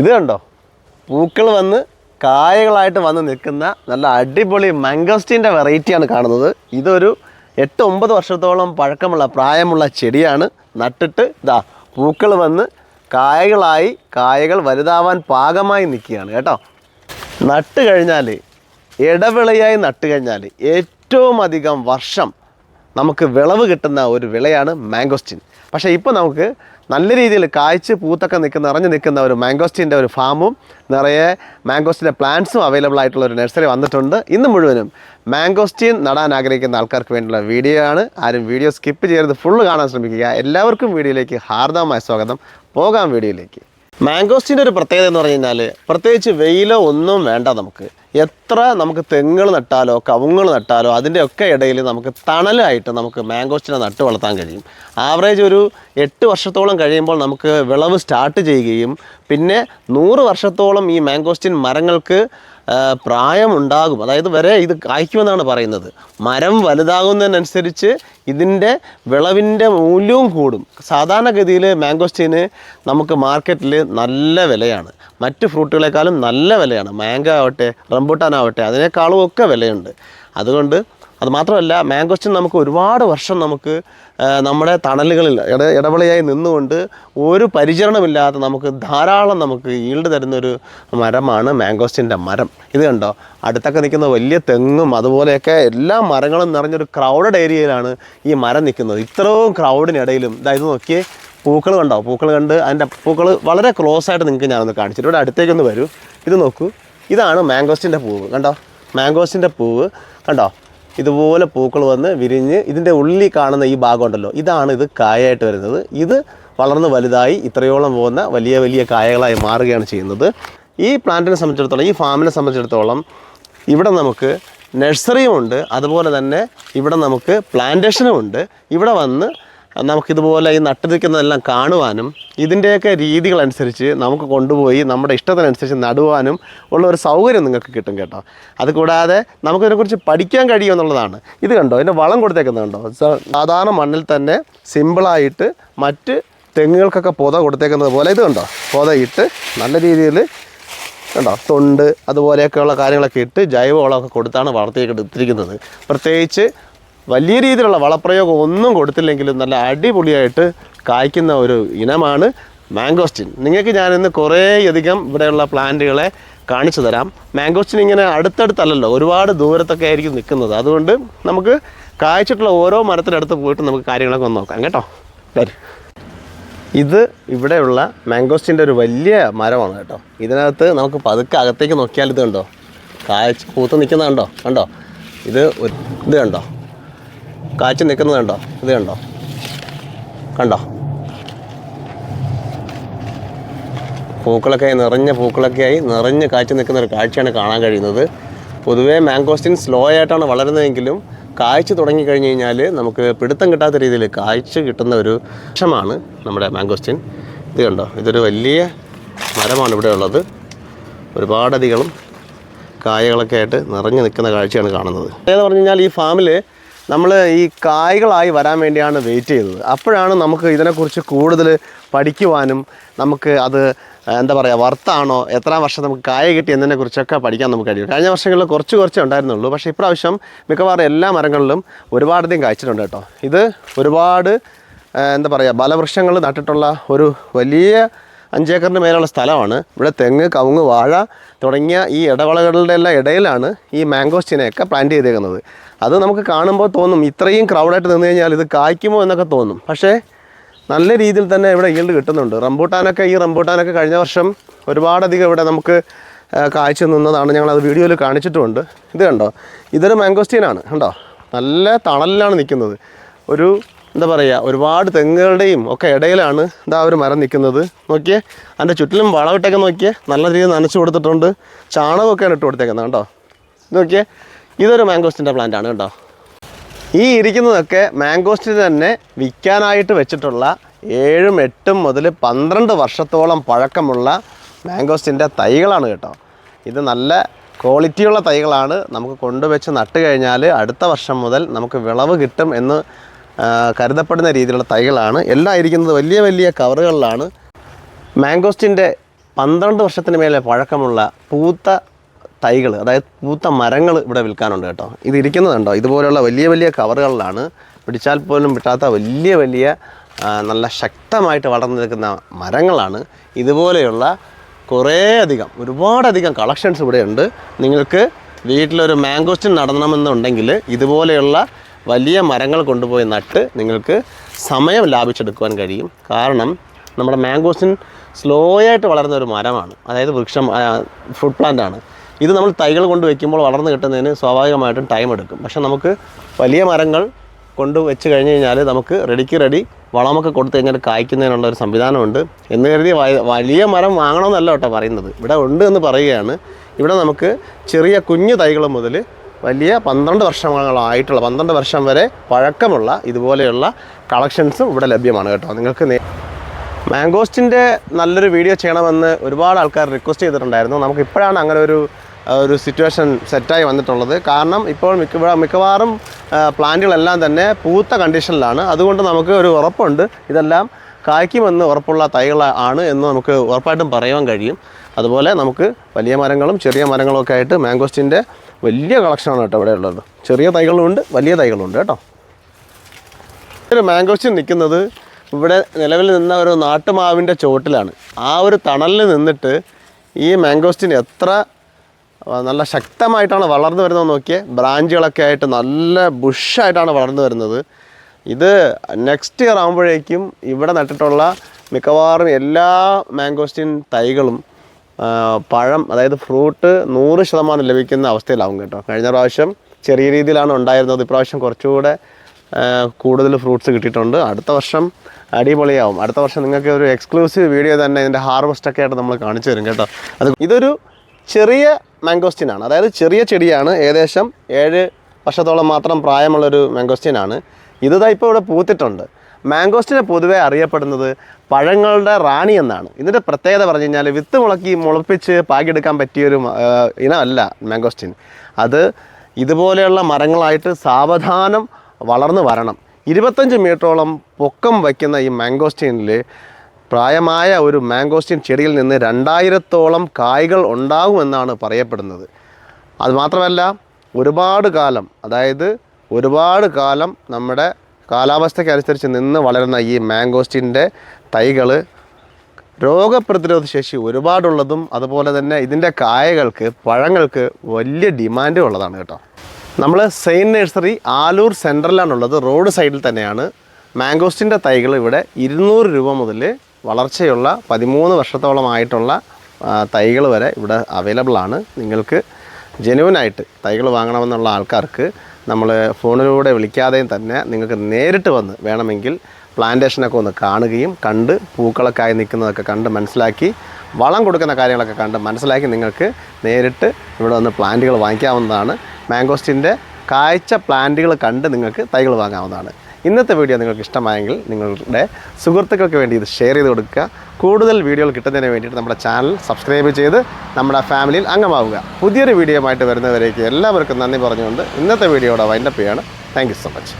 ഇത് കണ്ടോ? പൂക്കൾ വന്ന് കായകളായിട്ട് വന്ന് നിൽക്കുന്ന നല്ല അടിപൊളി മാംഗോസ്റ്റീന്റെ വെറൈറ്റിയാണ് കാണുന്നത്. ഇതൊരു എട്ട് ഒമ്പത് വർഷത്തോളം പഴക്കമുള്ള പ്രായമുള്ള ചെടിയാണ്. നട്ടിട്ട് ഇതാ പൂക്കൾ വന്ന് കായകളായി കായകൾ വലുതാവാൻ പാകമായി നിൽക്കുകയാണ് കേട്ടോ. നട്ട് കഴിഞ്ഞാൽ ഇടവിളയായി നട്ട് കഴിഞ്ഞാൽ ഏറ്റവും അധികം വർഷം നമുക്ക് വിളവ് കിട്ടുന്ന ഒരു വിളയാണ് മാംഗോസ്റ്റിൻ. പക്ഷേ ഇപ്പോൾ നമുക്ക് നല്ല രീതിയിൽ കായ്ച്ച് പൂത്തൊക്കെ നിൽക്കുന്ന നിറഞ്ഞു നിൽക്കുന്ന ഒരു മാംഗോസ്റ്റിന്റെ ഒരു ഫാമും നിറയെ മാംഗോസ്റ്റിന്റെ പ്ലാന്റ്സും അവൈലബിൾ ആയിട്ടുള്ള ഒരു നഴ്സറി വന്നിട്ടുണ്ട്. ഇന്ന് മുഴുവനും മാംഗോസ്റ്റീൻ നടാൻ ആഗ്രഹിക്കുന്ന ആൾക്കാർക്ക് വേണ്ടിയുള്ള വീഡിയോ ആണ്. ആരും വീഡിയോ സ്കിപ്പ് ചെയ്യരുത് ഫുള്ള് കാണാൻ ശ്രമിക്കുക. എല്ലാവർക്കും വീഡിയോയിലേക്ക് ഹാർദമായ സ്വാഗതം. പോകാം വീഡിയോയിലേക്ക്. മാംഗോസ്റ്റിന്റെ ഒരു പ്രത്യേകത എന്ന് പറഞ്ഞു കഴിഞ്ഞാൽ പ്രത്യേകിച്ച് വെയിലോ ഒന്നും വേണ്ട നമുക്ക്. എത്ര നമുക്ക് തെങ്ങുകൾ നട്ടാലോ കവുങ്ങൾ നട്ടാലോ അതിന്റെ ഒക്കെ ഇടയിൽ നമുക്ക് തണലായിട്ട് നമുക്ക് മാംഗോസ്റ്റിനെ നട്ട് വളർത്താൻ കഴിയും. ആവറേജ് ഒരു എട്ട് വർഷത്തോളം കഴിയുമ്പോൾ നമുക്ക് വിളവ് സ്റ്റാർട്ട് ചെയ്യുകയും പിന്നെ നൂറ് വർഷത്തോളം ഈ മാംഗോസ്റ്റിൻ മരങ്ങൾക്ക് പ്രായമുണ്ടാകും. അതായത് വരെ ഇത് കായ്ക്കുമെന്നാണ് പറയുന്നത്. മരം വലുതാകുന്നതിനനുസരിച്ച് ഇതിന്റെ വിളവിന്റെ മൂല്യവും കൂടും. സാധാരണഗതിയിൽ മാംഗോസ്റ്റീന് നമുക്ക് മാർക്കറ്റിൽ നല്ല വിലയാണ്. മറ്റ് ഫ്രൂട്ടുകളെക്കാളും നല്ല വിലയാണ്. മാംഗോ ആവട്ടെ റംബൂട്ടാൻ ആവട്ടെ അതിനേക്കാളും ഒക്കെ വിലയുണ്ട്. അതുകൊണ്ട് അത് മാത്രമല്ല മാംഗോസ്റ്റിൻ നമുക്ക് ഒരുപാട് വർഷം നമുക്ക് നമ്മുടെ തണലുകളിൽ ഇട ഇടവിളയായി നിന്നുകൊണ്ട് ഒരു പരിചരണമില്ലാതെ നമുക്ക് ധാരാളം നമുക്ക് ഈൽഡ് തരുന്നൊരു മരമാണ് മാംഗോസ്റ്റിന്റെ മരം. ഇത് കണ്ടോ? അടുത്തൊക്കെ നിൽക്കുന്ന വലിയ തെങ്ങും അതുപോലെയൊക്കെ എല്ലാ മരങ്ങളും നിറഞ്ഞൊരു ക്രൗഡഡ് ഏരിയയിലാണ് ഈ മരം നിൽക്കുന്നത്. ഇത്രയും ക്രൗഡിനിടയിലും ഇതായത് നോക്കിയേ പൂക്കൾ കണ്ടോ? പൂക്കൾ കണ്ട് അതിന്റെ പൂക്കൾ വളരെ ക്ലോസ് ആയിട്ട് നിങ്ങൾക്ക് ഞാനൊന്ന് കാണിച്ചിട്ട് ഇവിടെ അടുത്തേക്കൊന്ന് വരൂ. ഇത് നോക്കൂ. ഇതാണ് മാംഗോസ്റ്റിന്റെ പൂവ്. കണ്ടോ? മാംഗോസ്റ്റിന്റെ പൂവ്. കണ്ടോ? ഇതുപോലെ പൂക്കൾ വന്ന് വിരിഞ്ഞ് ഇതിന്റെ ഉള്ളിൽ കാണുന്ന ഈ ഭാഗമുണ്ടല്ലോ ഇതാണ് ഇത് കായായിട്ട് വരുന്നത്. ഇത് വളർന്ന് വലുതായി ഇത്രയോളം പോകുന്ന വലിയ വലിയ കായകളായി മാറുകയാണ് ചെയ്യുന്നത്. ഈ പ്ലാന്റിനെ സംബന്ധിച്ചിടത്തോളം ഈ ഫാമിനെ സംബന്ധിച്ചിടത്തോളം ഇവിടെ നമുക്ക് നഴ്സറിയും ഉണ്ട് അതുപോലെ തന്നെ ഇവിടെ നമുക്ക് പ്ലാന്റേഷനും ഉണ്ട്. ഇവിടെ വന്ന് നമുക്കിതുപോലെ ഈ നട്ടിരിക്കുന്നതെല്ലാം കാണുവാനും ഇതിന്റെയൊക്കെ രീതികളനുസരിച്ച് നമുക്ക് കൊണ്ടുപോയി നമ്മുടെ ഇഷ്ടത്തിനനുസരിച്ച് നടുവാനും ഉള്ള ഒരു സൗകര്യം നിങ്ങൾക്ക് കിട്ടും കേട്ടോ. അതുകൂടാതെ നമുക്കിതിനെക്കുറിച്ച് പഠിക്കാൻ കഴിയും എന്നുള്ളതാണ്. ഇത് കണ്ടോ? ഇതിന്റെ വളം കൊടുത്തേക്കുന്നത് കണ്ടോ? സാധാരണ മണ്ണിൽ തന്നെ സിമ്പിളായിട്ട് മറ്റ് തെങ്ങുകൾക്കൊക്കെ പൊത കൊടുത്തേക്കുന്നത് പോലെ ഇത് കണ്ടോ? പൊതയിട്ട് നല്ല രീതിയിൽ കണ്ടോ? തൊണ്ട് അതുപോലെയൊക്കെയുള്ള കാര്യങ്ങളൊക്കെ ഇട്ട് ജൈവവളമൊക്കെ കൊടുത്താണ് വളർത്തിയെടുത്തിരിക്കുന്നത്. പ്രത്യേകിച്ച് വലിയ രീതിയിലുള്ള വളപ്രയോഗം ഒന്നും കൊടുത്തില്ലെങ്കിലും നല്ല അടിപൊളിയായിട്ട് കായ്ക്കുന്ന ഒരു ഇനമാണ് മാംഗോസ്റ്റിൻ. നിങ്ങൾക്ക് ഞാനിന്ന് കുറേയധികം ഇവിടെയുള്ള പ്ലാന്റുകളെ കാണിച്ചു തരാം. മാംഗോസ്റ്റിൻ ഇങ്ങനെ അടുത്തടുത്തല്ലല്ലോ ഒരുപാട് ദൂരത്തൊക്കെ ആയിരിക്കും നിൽക്കുന്നത്. അതുകൊണ്ട് നമുക്ക് കായ്ച്ചിട്ടുള്ള ഓരോ മരത്തിനടുത്ത് പോയിട്ട് നമുക്ക് കാര്യങ്ങളൊക്കെ ഒന്ന് നോക്കാം കേട്ടോ. വരും. ഇത് ഇവിടെയുള്ള മാംഗോസ്റ്റിന്റെ ഒരു വലിയ മരമാണ് കേട്ടോ. ഇതിനകത്ത് നമുക്ക് പതുക്കെ അകത്തേക്ക് നോക്കിയാൽ ഇത് കണ്ടോ? കായ്ച്ച് പൂത്ത് നിൽക്കുന്നത് കണ്ടോ? കണ്ടോ? ഇത് ഇത് കണ്ടോ? കായ്ച്ച് നിൽക്കുന്നത് കണ്ടോ? ഇത് കണ്ടോ? കണ്ടോ? പൂക്കളൊക്കെ നിറഞ്ഞ പൂക്കളൊക്കെയായി നിറഞ്ഞ് കാച്ചി നിൽക്കുന്ന ഒരു കാഴ്ചയാണ് കാണാൻ കഴിയുന്നത്. പൊതുവേ മാംഗോസ്റ്റിൻ സ്ലോ ആയിട്ടാണ് വളരുന്നതെങ്കിലും കായ്ച്ചു തുടങ്ങി കഴിഞ്ഞ് കഴിഞ്ഞാൽ നമുക്ക് പിടുത്തം കിട്ടാത്ത രീതിയിൽ കായ്ച്ച് കിട്ടുന്ന ഒരു വൃക്ഷമാണ് നമ്മുടെ മാംഗോസ്റ്റിൻ ഇത് കണ്ടോ? ഇതൊരു വലിയ മരമാണ് ഇവിടെ ഉള്ളത്. ഒരുപാടധികളും കായകളൊക്കെ ആയിട്ട് നിറഞ്ഞു നിൽക്കുന്ന കാഴ്ചയാണ് കാണുന്നത്. എന്ന് പറഞ്ഞു കഴിഞ്ഞാൽ ഈ ഫാമിൽ നമ്മൾ ഈ കായ്കളായി വരാൻ വേണ്ടിയാണ് വെയിറ്റ് ചെയ്തത്. അപ്പോഴാണ് നമുക്ക് ഇതിനെക്കുറിച്ച് കൂടുതൽ പഠിക്കുവാനും നമുക്ക് അത് എന്താ പറയുക വർത്താണോ എത്ര വർഷം നമുക്ക് കായ കിട്ടി എന്നതിനെക്കുറിച്ചൊക്കെ പഠിക്കാൻ നമുക്ക് കഴിയും. കഴിഞ്ഞ വർഷങ്ങളിൽ കുറച്ച് കുറച്ചേ ഉണ്ടായിരുന്നുള്ളൂ. പക്ഷേ ഇപ്രാവശ്യം മിക്കവാറും എല്ലാ മരങ്ങളിലും ഒരുപാടധികം കായ്ച്ചിട്ടുണ്ട് കേട്ടോ. ഇത് ഒരുപാട് എന്താ പറയുക ബലവൃക്ഷങ്ങൾ നട്ടിട്ടുള്ള ഒരു വലിയ അഞ്ചേക്കറിന് മേലുള്ള സ്ഥലമാണ്. ഇവിടെ തെങ്ങ് കവുങ്ങ് വാഴ തുടങ്ങിയ ഈ ഇടവളകളുടെ എല്ലാം ഇടയിലാണ് ഈ മാംഗോസ്റ്റിനെയൊക്കെ പ്ലാന്റ് ചെയ്തേക്കുന്നത്. അത് നമുക്ക് കാണുമ്പോൾ തോന്നും ഇത്രയും ക്രൗഡായിട്ട് നിന്ന് കഴിഞ്ഞാൽ ഇത് കായ്ക്കുമോ എന്നൊക്കെ തോന്നും. പക്ഷേ നല്ല രീതിയിൽ തന്നെ ഇവിടെ ഈൽഡ് കിട്ടുന്നുണ്ട്. റംബൂട്ടാനൊക്കെ ഈ റംബൂട്ടാനൊക്കെ കഴിഞ്ഞ വർഷം ഒരുപാടധികം ഇവിടെ നമുക്ക് കാഴ്ച നിന്നതാണ് ഞങ്ങളത് വീഡിയോയിൽ കാണിച്ചിട്ടുമുണ്ട്. ഇത് കണ്ടോ? ഇതൊരു മാംഗോസ്റ്റീനാണ് കണ്ടോ? നല്ല തണലിലാണ് നിൽക്കുന്നത്. ഒരു എന്താ പറയുക ഒരുപാട് തെങ്ങുകളുടെയും ഒക്കെ ഇടയിലാണ് ഇതാ ഒരു മരം നിൽക്കുന്നത്. നോക്കിയേ അതിന്റെ ചുറ്റിലും വളമിട്ടൊക്കെ നോക്കിയേ നല്ല രീതിയിൽ നനച്ചു കൊടുത്തിട്ടുണ്ട്. ചാണകമൊക്കെയാണ് ഇട്ട് കൊടുത്തേക്കുന്നത് കേട്ടോ നോക്കിയേ ഇതൊരു മാംഗോസ്റ്റിന്റെ പ്ലാന്റ് ആണ് കേട്ടോ ഈ ഇരിക്കുന്നതൊക്കെ മാംഗോസ്റ്റിന് തന്നെ വിൽക്കാനായിട്ട് വെച്ചിട്ടുള്ള ഏഴും എട്ടും മുതൽ പന്ത്രണ്ട് വർഷത്തോളം പഴക്കമുള്ള മാംഗോസ്റ്റിന്റെ തൈകളാണ് കേട്ടോ. ഇത് നല്ല ക്വാളിറ്റിയുള്ള തൈകളാണ്. നമുക്ക് കൊണ്ടുവച്ച് നട്ട് കഴിഞ്ഞാൽ അടുത്ത വർഷം മുതൽ നമുക്ക് വിളവ് കിട്ടും എന്ന് കരുതപ്പെടുന്ന രീതിയിലുള്ള തൈകളാണ്. എല്ലാം ഇരിക്കുന്നത് വലിയ വലിയ കവറുകളിലാണ്. മാംഗോസ്റ്റിന്റെ പന്ത്രണ്ട് വർഷത്തിന് മേലെ പഴക്കമുള്ള പൂത്ത തൈകൾ അതായത് പൂത്ത മരങ്ങൾ ഇവിടെ വിൽക്കാനുണ്ട് കേട്ടോ. ഇത് ഇരിക്കുന്നതുണ്ടോ? ഇതുപോലെയുള്ള വലിയ വലിയ കവറുകളിലാണ്. പിടിച്ചാൽ പോലും വിട്ടാത്ത വലിയ വലിയ നല്ല ശക്തമായിട്ട് വളർന്നു നിൽക്കുന്ന മരങ്ങളാണ്. ഇതുപോലെയുള്ള കുറേ അധികം ഒരുപാടധികം കളക്ഷൻസ് ഇവിടെ ഉണ്ട് നിങ്ങൾക്ക് വീട്ടിലൊരു മാംഗോസ്റ്റിൻ നടണമെന്നുണ്ടെങ്കിൽ ഇതുപോലെയുള്ള വലിയ മരങ്ങൾ കൊണ്ടുപോയി നട്ട് നിങ്ങൾക്ക് സമയം ലാഭിച്ചെടുക്കുവാൻ കഴിയും. കാരണം നമ്മുടെ മാംഗോസിൻ സ്ലോ ആയിട്ട് വളരുന്ന ഒരു മരമാണ്. അതായത് വൃക്ഷം ഫ്രൂട്ട് പ്ലാന്റ് ആണ്. ഇത് നമ്മൾ തൈകൾ കൊണ്ട് വയ്ക്കുമ്പോൾ വളർന്നു കിട്ടുന്നതിന് സ്വാഭാവികമായിട്ടും ടൈം എടുക്കും. പക്ഷേ നമുക്ക് വലിയ മരങ്ങൾ കൊണ്ട് വെച്ച് കഴിഞ്ഞ് കഴിഞ്ഞാൽ നമുക്ക് റെഡിക്ക് റെഡി വളമൊക്കെ കൊടുത്തു കഴിഞ്ഞാൽ കായ്ക്കുന്നതിനുള്ള ഒരു സംവിധാനമുണ്ട്. എന്ന് കരുതി വലിയ മരം വാങ്ങണമെന്നല്ല കേട്ടോ പറയുന്നത്. ഇവിടെ ഉണ്ട് എന്ന് പറയുകയാണ്. ഇവിടെ നമുക്ക് ചെറിയ കുഞ്ഞു തൈകൾ മുതൽ വലിയ പന്ത്രണ്ട് വർഷങ്ങളായിട്ടുള്ള പന്ത്രണ്ട് വർഷം വരെ പഴക്കമുള്ള ഇതുപോലെയുള്ള കളക്ഷൻസും ഇവിടെ ലഭ്യമാണ് കേട്ടോ. നിങ്ങൾക്ക് മാംഗോസ്റ്റിന്റെ നല്ലൊരു വീഡിയോ ചെയ്യണമെന്ന് ഒരുപാട് ആൾക്കാർ റിക്വസ്റ്റ് ചെയ്തിട്ടുണ്ടായിരുന്നു. നമുക്ക് ഇപ്പോഴാണ് അങ്ങനെ ഒരു ഒരു സിറ്റുവേഷൻ സെറ്റായി വന്നിട്ടുള്ളത്. കാരണം ഇപ്പോൾ മിക്ക മിക്കവാറും പ്ലാന്റുകളെല്ലാം തന്നെ പൂത്ത കണ്ടീഷനിലാണ് അതുകൊണ്ട് നമുക്ക് ഒരു ഉറപ്പുണ്ട്. ഇതെല്ലാം കായ്ക്കുമെന്ന് ഉറപ്പുള്ള തൈകൾ ആണ് എന്ന് നമുക്ക് ഉറപ്പായിട്ടും പറയാൻ കഴിയും. അതുപോലെ നമുക്ക് വലിയ മരങ്ങളും ചെറിയ മരങ്ങളും ഒക്കെ ആയിട്ട് മാംഗോസ്റ്റിന്റെ വലിയ കളക്ഷനാണ് കേട്ടോ ഇവിടെ ഉള്ളത്. ചെറിയ തൈകളുമുണ്ട് വലിയ തൈകളുണ്ട് കേട്ടോ. ഒരു മാംഗോസ്റ്റിൻ നിൽക്കുന്നത് ഇവിടെ നിലവിൽ നിന്ന ഒരു നാട്ടുമാവിന്റെ ചുവട്ടിലാണ്. ആ ഒരു തണലിൽ നിന്നിട്ട് ഈ മാംഗോസ്റ്റിന് എത്ര നല്ല ശക്തമായിട്ടാണ് വളർന്നു വരുന്നത് നോക്കിയേ. ബ്രാഞ്ചുകളൊക്കെ ആയിട്ട് നല്ല ബുഷായിട്ടാണ് വളർന്നു വരുന്നത്. ഇത് നെക്സ്റ്റ് ഇയർ ആകുമ്പോഴേക്കും ഇവിടെ നട്ടിട്ടുള്ള മിക്കവാറും എല്ലാ മാംഗോസ്റ്റിൻ തൈകളും പഴം അതായത് ഫ്രൂട്ട് നൂറ് ശതമാനം ലഭിക്കുന്ന അവസ്ഥയിലാവും കേട്ടോ. കഴിഞ്ഞ പ്രാവശ്യം ചെറിയ രീതിയിലാണ് ഉണ്ടായിരുന്നത്. ഇപ്രാവശ്യം കുറച്ചുകൂടെ കൂടുതൽ ഫ്രൂട്ട്സ് കിട്ടിയിട്ടുണ്ട്. അടുത്ത വർഷം അടിപൊളിയാവും. അടുത്ത വർഷം നിങ്ങൾക്ക് ഒരു എക്സ്ക്ലൂസീവ് വീഡിയോ തന്നെ ഇതിന്റെ ഹാർവസ്റ്റ് ഒക്കെ ആയിട്ട് നമ്മൾ കാണിച്ചു തരും കേട്ടോ. അത് ഇതൊരു ചെറിയ മാംഗോസ്റ്റിനാണ്. അതായത് ചെറിയ ചെടിയാണ്. ഏകദേശം ഏഴ് വർഷത്തോളം മാത്രം പ്രായമുള്ളൊരു മാംഗോസ്റ്റിനാണ്. ഇത് ഇപ്പോൾ ഇവിടെ പൂത്തിട്ടുണ്ട്. മാംഗോസ്റ്റിനെ പൊതുവെ അറിയപ്പെടുന്നത് പഴങ്ങളുടെ റാണി എന്നാണ്. ഇതിന്റെ പ്രത്യേകത പറഞ്ഞു കഴിഞ്ഞാൽ വിത്ത് മുളക്കി മുളപ്പിച്ച് പാകിയെടുക്കാൻ പറ്റിയൊരു ഇനമല്ല മാംഗോസ്റ്റിൻ. അത് ഇതുപോലെയുള്ള മരങ്ങളായിട്ട് സാവധാനം വളർന്നു വരണം. ഇരുപത്തഞ്ച് മീറ്ററോളം പൊക്കം വയ്ക്കുന്ന ഈ മാംഗോസ്റ്റീനിൽ പ്രായമായ ഒരു മാംഗോസ്റ്റീൻ ചെടിയിൽ നിന്ന് രണ്ടായിരത്തോളം കായ്കൾ ഉണ്ടാകുമെന്നാണ് പറയപ്പെടുന്നത്. അതുമാത്രമല്ല ഒരുപാട് കാലം അതായത് ഒരുപാട് കാലം നമ്മുടെ കാലാവസ്ഥയ്ക്കനുസരിച്ച് നിന്ന് വളരുന്ന ഈ മാംഗോസ്റ്റിന്റെ തൈകൾ രോഗപ്രതിരോധ ശേഷി ഒരുപാടുള്ളതും അതുപോലെ തന്നെ ഇതിന്റെ കായകൾക്ക് പഴങ്ങൾക്ക് വലിയ ഡിമാൻഡും ഉള്ളതാണ് കേട്ടോ. നമ്മൾ സെയിൻ നഴ്സറി ആലൂർ സെന്ററിലാണുള്ളത് റോഡ് സൈഡിൽ തന്നെയാണ് മാംഗോസ്റ്റിന്റെ തൈകൾ ഇവിടെ ഇരുന്നൂറ് രൂപ മുതൽ വളർച്ചയുള്ള പതിമൂന്ന് വർഷത്തോളമായിട്ടുള്ള തൈകൾ വരെ ഇവിടെ അവൈലബിൾ ആണ് നിങ്ങൾക്ക് ജെനുവനായിട്ട് തൈകൾ വാങ്ങണമെന്നുള്ള ആൾക്കാർക്ക് നമ്മൾ ഫോണിലൂടെ വിളിക്കാതെയും തന്നെ നിങ്ങൾക്ക് നേരിട്ട് വന്ന് വേണമെങ്കിൽ പ്ലാന്റേഷനൊക്കെ ഒന്ന് കാണുകയും കണ്ട് പൂക്കളൊക്കെ നിൽക്കുന്നതൊക്കെ കണ്ട് മനസ്സിലാക്കി വളം കൊടുക്കുന്ന കാര്യങ്ങളൊക്കെ കണ്ട് മനസ്സിലാക്കി നിങ്ങൾക്ക് നേരിട്ട് ഇവിടെ വന്ന് പ്ലാന്റുകൾ വാങ്ങിക്കാവുന്നതാണ്. മാംഗോസ്റ്റിന്റെ കാഴ്ച പ്ലാന്റുകൾ കണ്ട് നിങ്ങൾക്ക് തൈകൾ വാങ്ങാവുന്നതാണ്. ഇന്നത്തെ വീഡിയോ നിങ്ങൾക്ക് ഇഷ്ടമായെങ്കിൽ നിങ്ങളുടെ സുഹൃത്തുക്കൾക്ക് വേണ്ടി ഇത് ഷെയർ ചെയ്ത് കൊടുക്കുക. കൂടുതൽ വീഡിയോകൾ കിട്ടുന്നതിന് വേണ്ടിയിട്ട് നമ്മുടെ ചാനൽ സബ്സ്ക്രൈബ് ചെയ്ത് നമ്മുടെ ഫാമിലിയിൽ അംഗമാവുക. പുതിയൊരു വീഡിയോ ആയിട്ട് വരുന്നവരേക്ക് എല്ലാവർക്കും നന്ദി പറഞ്ഞുകൊണ്ട് ഇന്നത്തെ വീഡിയോയുടെ വൈൻഡപ്പ് ചെയ്യാണ്. Thank so much